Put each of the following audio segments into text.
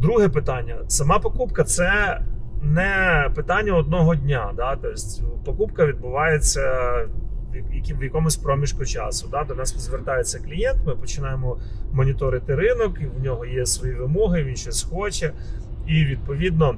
Друге питання: сама покупка це не питання одного дня. Да? Тобто покупка відбувається в якомусь проміжку часу. Да? До нас звертається клієнт, ми починаємо моніторити ринок, і в нього є свої вимоги, він щось хоче, і відповідно.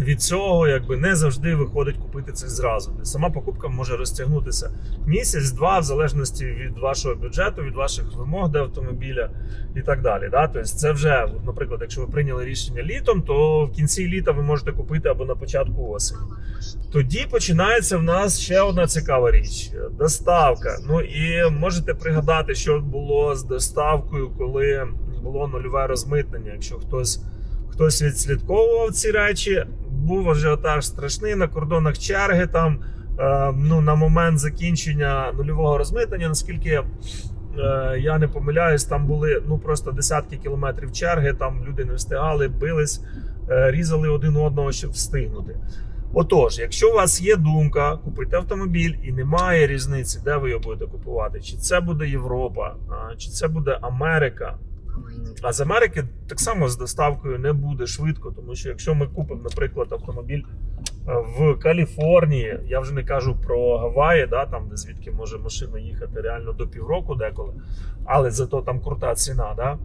Від цього якби не завжди виходить купити це зразу. Тобто Сама покупка може розтягнутися місяць-два, в залежності від вашого бюджету, від ваших вимог до автомобіля і так далі. Да? Тобто це вже, наприклад, якщо ви прийняли рішення літом, то в кінці літа ви можете купити або на початку осені. Тоді починається в нас ще одна цікава річ: доставка. Ну і можете пригадати, що було з доставкою, коли було нульове розмитнення. Якщо хтось хтось відслідковував ці речі, був ажіотаж страшний на кордонах черги. Там е, ну на момент закінчення нульового розмитнення, наскільки е, я не помиляюсь, там були ну просто десятки кілометрів черги. Там люди не встигали, бились, е, різали один одного, щоб встигнути. Отож, якщо у вас є думка купити автомобіль і немає різниці, де ви його будете купувати, чи це буде Європа, чи це буде Америка. А з Америки так само з доставкою не буде швидко, тому що якщо ми купимо, наприклад, автомобіль е, в Каліфорнії, я вже не кажу про Гаваї, да, там де звідки може машина їхати реально до півроку деколи, але зато там крута ціна. Да?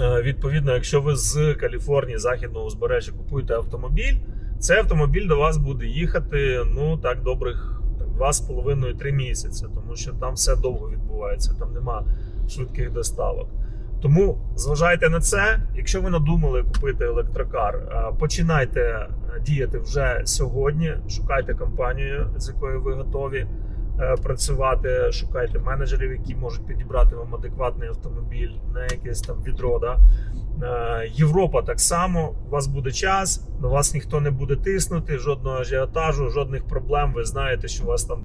Е, Відповідно, якщо ви з Каліфорнії, західного узбережжя купуєте автомобіль, цей автомобіль до вас буде їхати ну так добрих так, 2,5-3 місяці, тому що там все довго відбувається, там нема швидких доставок. Тому зважайте на це. Якщо ви надумали купити електрокар, е, починайте е, діяти вже сьогодні. Шукайте компанію, з якою ви готові е, працювати. Шукайте менеджерів, які можуть підібрати вам адекватний автомобіль, не якесь там відро. Да? Е, Європа так само. У вас буде час, на вас ніхто не буде тиснути, жодного ажіотажу, жодних проблем. Ви знаєте, що у вас там